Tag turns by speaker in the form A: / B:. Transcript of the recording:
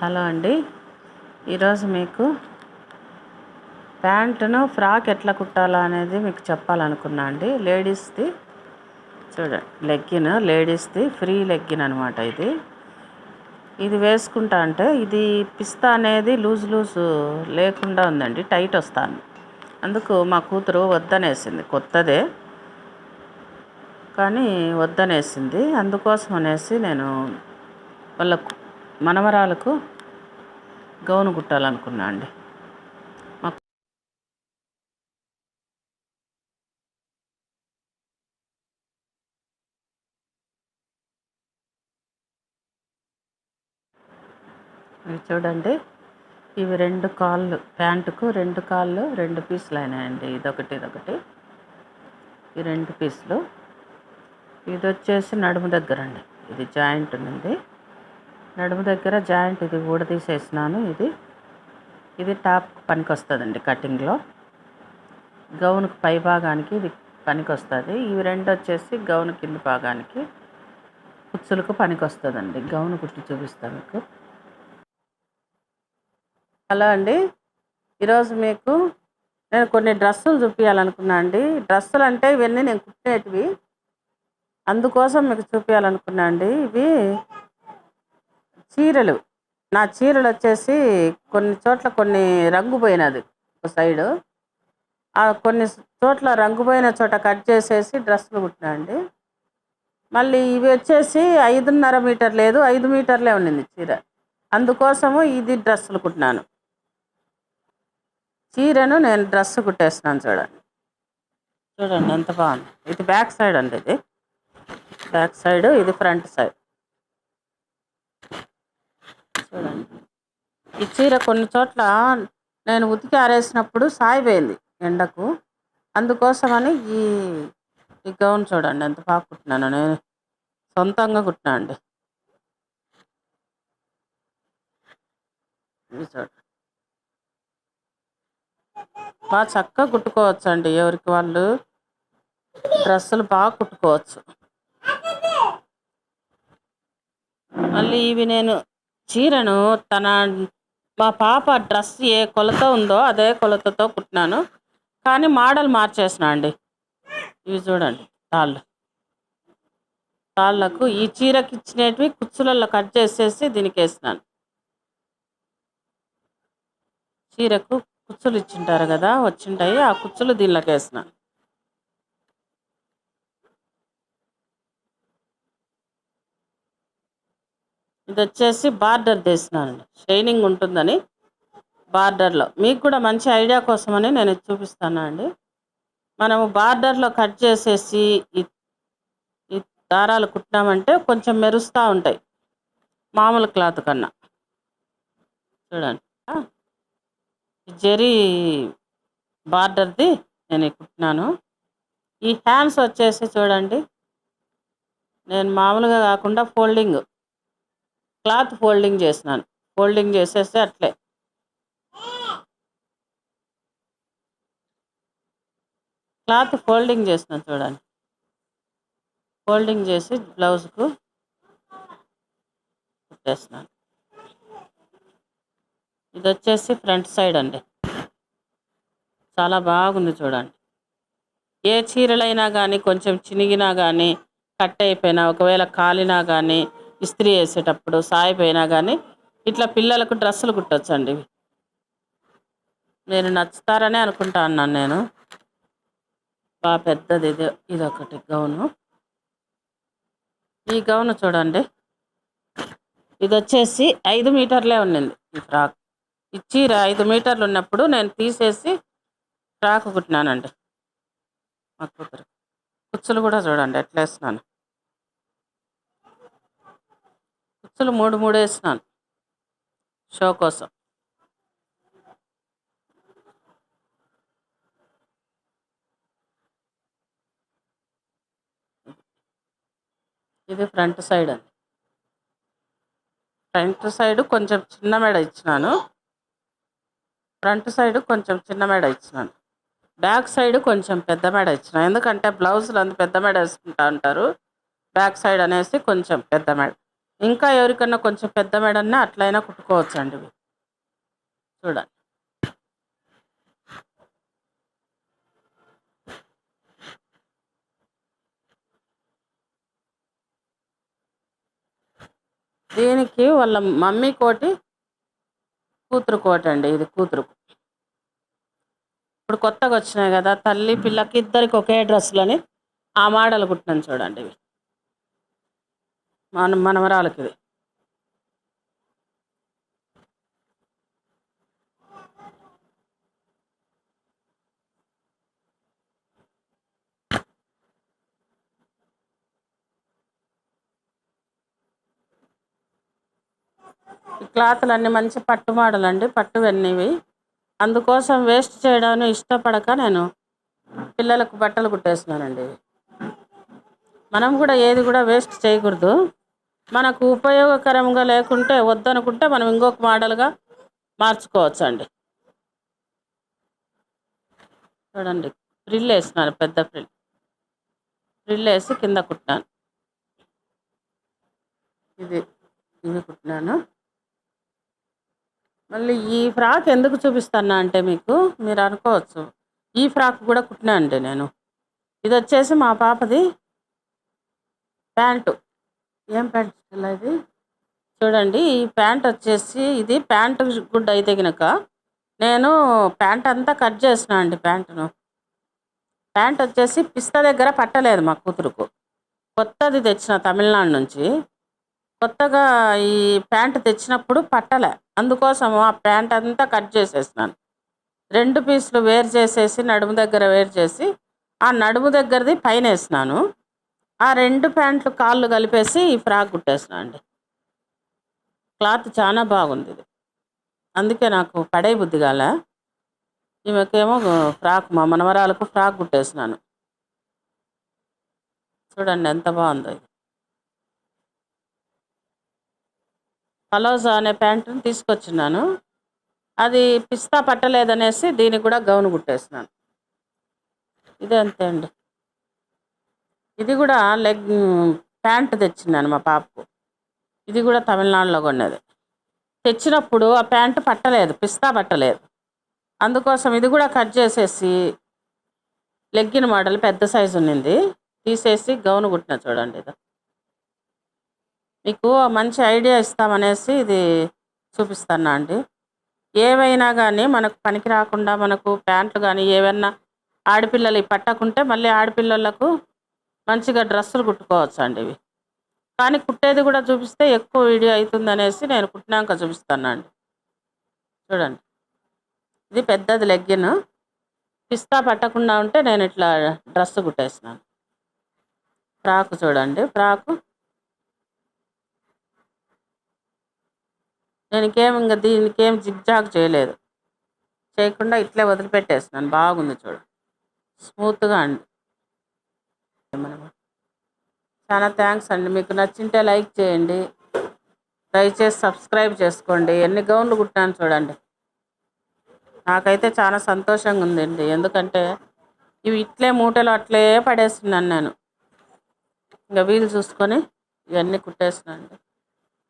A: Hello అండి. ఈరోజు మీకు ప్యాంటును ఫ్రాక్ ఎట్లా కుట్టాలా అనేది మీకు చెప్పాలనుకున్నా అండి. లేడీస్ది చూడండి లెగ్గిన్ లేడీస్ది ఫ్రీ లెగ్గిన్ అనమాట ఇది. ఇది వేసుకుంటా అంటే ఇది పిస్తా అనేది లూజ్ లూజ్ లేకుండా ఉందండి టైట్ వస్తాను అందుకు మా కూతురు వద్దనేసింది కొత్తదే. కానీ వద్దనేసింది అందుకోసం అనేసి నేను వాళ్ళ మనవరాలకు గౌను కుట్టాలనుకున్నా అండి. ఇవి చూడండి. ఇవి రెండు కాళ్ళు ప్యాంటుకు రెండు కాళ్ళు రెండు పీసులు అయినాయండి. ఇదొకటి ఇదొకటి. ఈ రెండు పీసులు. ఇది వచ్చేసి నడుము దగ్గర అండి. ఇది జాయింట్ ఉంది నడుము దగ్గర జాయింట్ ఇది ఊడదీసేసినాను ఇది. ఇది టాప్ పనికి వస్తుందండి కటింగ్లో. గౌన్కి పై భాగానికి ఇది పనికి వస్తుంది ఇవి రెండు వచ్చేసి గౌన్ కింది భాగానికి కుచ్చులకు పనికి వస్తుందండి గౌన్ కుట్టి చూపిస్తాను మీకు. హలో అండి. ఈరోజు మీకు నేను కొన్ని డ్రెస్సులు చూపించాలనుకున్నా అండి. డ్రెస్సులు అంటే ఇవన్నీ నేను కుట్టేటివి. అందుకోసం మీకు చూపించాలనుకున్నా అండి. ఇవి చీరలు. నా చీరలు వచ్చేసి కొన్ని చోట్ల కొన్ని రంగు పోయినది ఒక సైడు. ఆ కొన్ని చోట్ల రంగు పోయిన చోట కట్ చేసేసి డ్రెస్సులు కుట్టినా అండి. మళ్ళీ ఇవి వచ్చేసి ఐదున్నర మీటర్ లేదు ఐదు మీటర్లే ఉండింది చీర. అందుకోసము ఇది డ్రెస్సులు కుట్టినాను. చీరను నేను డ్రెస్ కుట్టేస్తున్నాను చూడండి. చూడండి ఎంత బాగుంది. ఇది బ్యాక్ సైడ్ అండి ఇది. బ్యాక్ సైడ్ ఇది ఫ్రంట్ సైడ్. చూడండి. ఈ చీర కొన్ని చోట్ల నేను ఉతికి ఆరేసినప్పుడు సాయిపోయింది ఎండకు. అందుకోసమని ఈ ఈ గౌన్ చూడండి ఎంత బాగా కుట్టినాను. నేను సొంతంగా కుట్టినా అండి. చూడండి. బాగా చక్కగా కుట్టుకోవచ్చు అండి ఎవరికి వాళ్ళు. డ్రెస్సులు బాగా కుట్టుకోవచ్చు. మళ్ళీ ఇవి నేను చీరను తన మా పాప డ్రెస్ ఏ కొలత ఉందో అదే కొలతతో కుట్టినాను. కానీ మోడల్ మార్చేసిన అండి. ఇవి చూడండి తాళ్ళు. తాళ్ళకు ఈ చీరకి ఇచ్చినవి కుచ్చులలో కట్ చేసేసి దీనికి వేసినాను. చీరకు కుచ్చులు ఇచ్చింటారు కదా వచ్చింటాయి. ఆ కుచ్చులు దీనిలోకి వేసినాను. ఇది వచ్చేసి బార్డర్ తీసినానండి షైనింగ్ ఉంటుందని బార్డర్లో. మీకు కూడా మంచి ఐడియా కోసమని నేను చూపిస్తానండి. చూపిస్తాను అండి మనము బార్డర్లో కట్ చేసేసి ఈ దారాలు కుట్టినామంటే కొంచెం మెరుస్తూ ఉంటాయి. మామూలు క్లాత్ కన్నా. చూడండి. ఆ, జరీ బార్డర్ది నేను కుట్టినాను. ఈ హ్యాండ్స్ వచ్చేసి చూడండి. నేను మామూలుగా కాకుండా ఫోల్డింగ్. క్లాత్ ఫోల్డింగ్ చేసినాను ఫోల్డింగ్ చేసేస్తే అట్లే. క్లాత్ ఫోల్డింగ్ చేసినాను చూడండి. ఫోల్డింగ్ చేసి బ్లౌజ్కు కుట్టేసినాను ఇది వచ్చేసి ఫ్రంట్ సైడ్ అండి. చాలా బాగుంది చూడండి. ఏ చీరలైనా కానీ కొంచెం చినిగినా కానీ కట్ అయిపోయినా ఒకవేళ కాలినా కానీ ఇస్త్రీ వేసేటప్పుడు సాయిపోయినా కానీ ఇట్లా పిల్లలకు డ్రెస్సులు కుట్టొచ్చండి. నేను మీరు నచ్చుతారనే అనుకుంటా అన్నాను నేను. బాగా పెద్దది ఇది ఇదొకటి గౌను. ఈ గౌను చూడండి. ఇది వచ్చేసి ఐదు మీటర్లే ఉండింది ఈ ఫ్రాక్. ఈ చీర ఐదు మీటర్లు ఉన్నప్పుడు నేను తీసేసి ఫ్రాక్ కుట్టినానండి. మా కూతురు. కుచ్చులు కూడా చూడండి ఎట్లా వేస్తున్నాను కుచ్చులు మూడు మూడు వేసినాను షో కోసం. ఇది ఫ్రంట్ సైడ్ అండి. ఫ్రంట్ సైడ్ కొంచెం చిన్న మెడ ఇచ్చినాను. ఫ్రంట్ సైడ్ కొంచెం చిన్న మెడ ఇచ్చినాను. బ్యాక్ సైడ్ కొంచెం పెద్ద మెడ ఇచ్చిన. ఎందుకంటే బ్లౌజులు అంత పెద్ద మెడ వేసుకుంటా అంటారు బ్యాక్ సైడ్ అనేసి కొంచెం పెద్ద మెడ. ఇంకా ఎవరికన్నా కొంచెం పెద్ద మెడన్నా అట్లయినా కుట్టుకోవచ్చండి ఇవి. చూడండి. దీనికి వాళ్ళ మమ్మీ కోటి కూతురు కోటి అండి ఇది కూతురు. ఇప్పుడు కొత్తగా వచ్చినాయి కదా తల్లి పిల్లకి ఇద్దరికి ఒకే డ్రెస్సులని ఆ మోడల్ కుట్టినాను చూడండి ఇవి. మన మనవరాలకి ఇది క్లాత్లు అన్ని మంచి పట్టు మోడల్ అండి పట్టు వెన్నీవి. అందుకోసం వేస్ట్ చేయడం ఇష్టపడక నేను పిల్లలకు బట్టలు కుట్టేస్తున్నానండి. మనం కూడా ఏది కూడా వేస్ట్ చేయకూడదు. మనకు ఉపయోగకరంగా లేకుంటే వద్దనుకుంటే మనం ఇంకొక మోడల్గా మార్చుకోవచ్చు అండి చూడండి ఫ్రిల్ వేసినాను పెద్ద ఫ్రిల్. ఫ్రిల్ వేసి కింద కుట్టినాను ఇది ఇవి కుట్టినాను. మళ్ళీ ఈ ఫ్రాక్ ఎందుకు చూపిస్తాను అంటే మీకు మీరు అనుకోవచ్చు. ఈ ఫ్రాక్ కూడా కుట్టినా అండి నేను. ఇది వచ్చేసి మా పాపది ప్యాంటు. ఏం ప్యాంట్ ఇది చూడండి ఈ ప్యాంట్ వచ్చేసి ఇది ప్యాంటు గుడ్ అయితే గనక నేను ప్యాంట్ అంతా కట్ చేసిన అండి ప్యాంటును. ప్యాంట్ వచ్చేసి పిస్తా దగ్గర పట్టలేదు మా కూతురుకు. కొత్తది తెచ్చిన తమిళనాడు నుంచి. కొత్తగా ఈ ప్యాంట్ తెచ్చినప్పుడు పట్టలే. అందుకోసం ఆ ప్యాంట్ అంతా కట్ చేసేసినాను. రెండు పీసులు వేరు చేసేసి నడుము దగ్గర వేరు చేసి ఆ నడుము దగ్గరది పైన వేసినాను. ఆ రెండు ప్యాంట్లు కాళ్ళు కలిపేసి ఈ ఫ్రాక్ కుట్టేసిన అండి. క్లాత్ చాలా బాగుంది ఇది. అందుకే నాకు పడే బుద్ధి కాల. ఈమెకేమో ఫ్రాక్ మా మనవరాలకు ఫ్రాక్ కుట్టేసినాను. చూడండి ఎంత బాగుందో ఇది. పలోజా అనే ప్యాంటుని తీసుకొచ్చిన్నాను అది పిస్తా పట్టలేదనేసి దీనికి కూడా గౌను కుట్టేసినాను. ఇదే అంతే అండి. ఇది కూడా లెగ్ ప్యాంట్ తెచ్చిందని మా పాపకు. ఇది కూడా తమిళనాడులో కొన్నది. తెచ్చినప్పుడు ఆ ప్యాంటు పట్టలేదు పిస్తా పట్టలేదు. అందుకోసం ఇది కూడా కట్ చేసేసి లెగ్గిన మోడల్ పెద్ద సైజు ఉన్నింది. తీసేసి గౌన్ కుట్టిన చూడండి ఇది. మీకు మంచి ఐడియా ఇస్తామనేసి ఇది చూపిస్తున్నా అండి. ఏవైనా కానీ మనకు పనికి రాకుండా మనకు ప్యాంట్లు కానీ ఏవైనా ఆడపిల్లలు పట్టకుంటే మళ్ళీ ఆడపిల్లలకు మంచిగా డ్రెస్సులు కుట్టుకోవచ్చు అండి ఇవి. కానీ కుట్టేది కూడా చూపిస్తే ఎక్కువ వీడియో అవుతుంది అనేసి నేను కుట్టినాక చూపిస్తాను అండి చూడండి. ఇది పెద్దది లెగ్గిన్. పిస్తా పట్టకుండా ఉంటే నేను ఇట్లా డ్రెస్ కుట్టేసినాను. ఫ్రాక్ చూడండి ఫ్రాకు. దీనికేం ఇంకా దీనికేం జిగ్జాగ్ చేయలేదు. చేయకుండా ఇట్లే వదిలిపెట్టేసినాను. బాగుంది చూడు. స్మూత్గా అండి. మనం చాలా థ్యాంక్స్ అండి. మీకు నచ్చింటే లైక్ చేయండి. దయచేసి సబ్స్క్రైబ్ చేసుకోండి. ఎన్ని గౌన్లు కుట్టాను చూడండి. నాకైతే చాలా సంతోషంగా ఉందండి. ఎందుకంటే ఇవి ఇట్లే మూటలు అట్లే పడేస్తున్నాను నేను. ఇంకా వీలు చూసుకొని ఇవన్నీ కుట్టేస్తున్నాను.